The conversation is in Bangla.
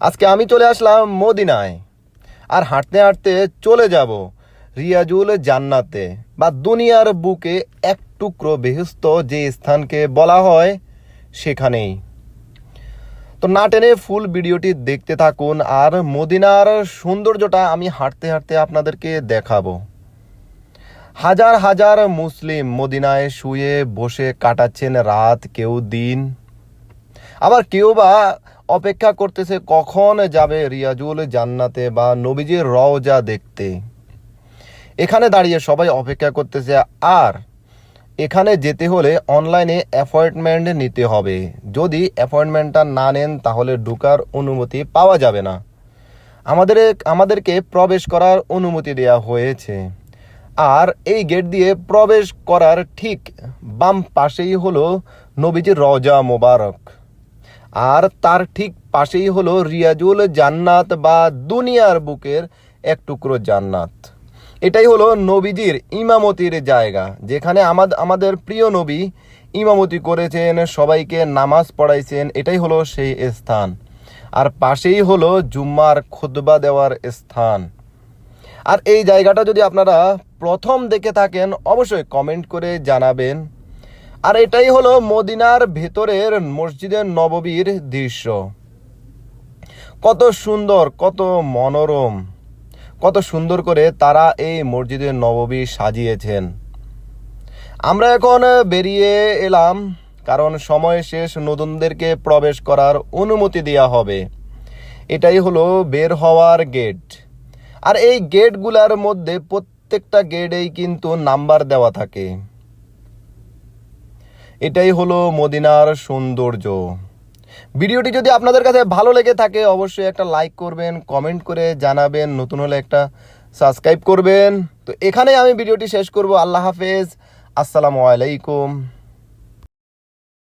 আজকে আমি চলে আসলাম মদিনায়। আর হাঁটতে হাঁটতে চলে যাব রিয়াজুল জান্নাতে। বা দুনিয়ার বুকে এক টুকরো বেহস্ত যে স্থানকে বলা হয়, সেখানেই। তো না টেনে ফুল ভিডিওটি দেখতে থাকুন আর মদিনার সৌন্দর্যটা আমি হাঁটতে হাঁটতে আপনাদেরকে দেখাবো। হাজার হাজার মুসলিম মদিনায় শুয়ে বসে কাটাচ্ছেন রাত কেউ দিন। আবার কেউ বা অপেক্ষা করতেছে কখন যাবে রিয়াজুল জান্নাতে বা নবীজির রওজা দেখতে। এখানে দাঁড়িয়ে সবাই অপেক্ষা করতেছে, আর এখানে যেতে হলে অনলাইনে অ্যাপয়েন্টমেন্ট নিতে হবে। যদি অ্যাপয়েন্টমেন্টটা না নেন, তাহলে ঢুকার অনুমতি পাওয়া যাবে না। আমাদের আমাদেরকে প্রবেশ করার অনুমতি দেওয়া হয়েছে। আর এই গেট দিয়ে প্রবেশ করার ঠিক বাম পাশেই হলো নবীজির রজা মোবারক। আর তার ঠিক পাশেই হলো রিয়াজুল জান্নাত বা দুনিয়ার বুকের এক টুকরো জান্নাত। এটাই হলো নবীজির ইমামতির জায়গা, যেখানে আমাদের প্রিয় নবী ইমামতি করেছেন, সবাইকে নামাজ পড়াইছেন, এটাই হলো সেই স্থান। আর পাশেই হলো জুম্মার খুতবা দেওয়ার স্থান। আর এই জায়গাটা যদি আপনারা প্রথম দেখে থাকেন, অবশ্যই কমেন্ট করে জানাবেন। আর এটাই হলো মদিনার ভেতরের মসজিদের নববীর দৃশ্য। কত সুন্দর, কত মনোরম, কত সুন্দর করে তারা এই মসজিদের নববী সাজিয়েছেন। আমরা এখন বেরিয়ে এলাম, কারণ সময় শেষ, নতুনদেরকে প্রবেশ করার অনুমতি দেওয়া হবে। এটাই হলো বের হওয়ার গেট। আর এই গেটগুলার মধ্যে প্রত্যেকটা গেটেই কিন্তু নাম্বার দেওয়া থাকে। এটাই হলো মদিনার সৌন্দর্য। ভিডিওটি যদি আপনাদের কাছে ভালো লেগে থাকে, অবশ্যই একটা লাইক করবেন কমেন্ট করে জানাবেন, নতুন হলে একটা সাবস্ক্রাইব করবেন। তো এখানে আমি ভিডিওটি শেষ করব। আল্লাহ হাফেজ। আসসালামু আলাইকুম।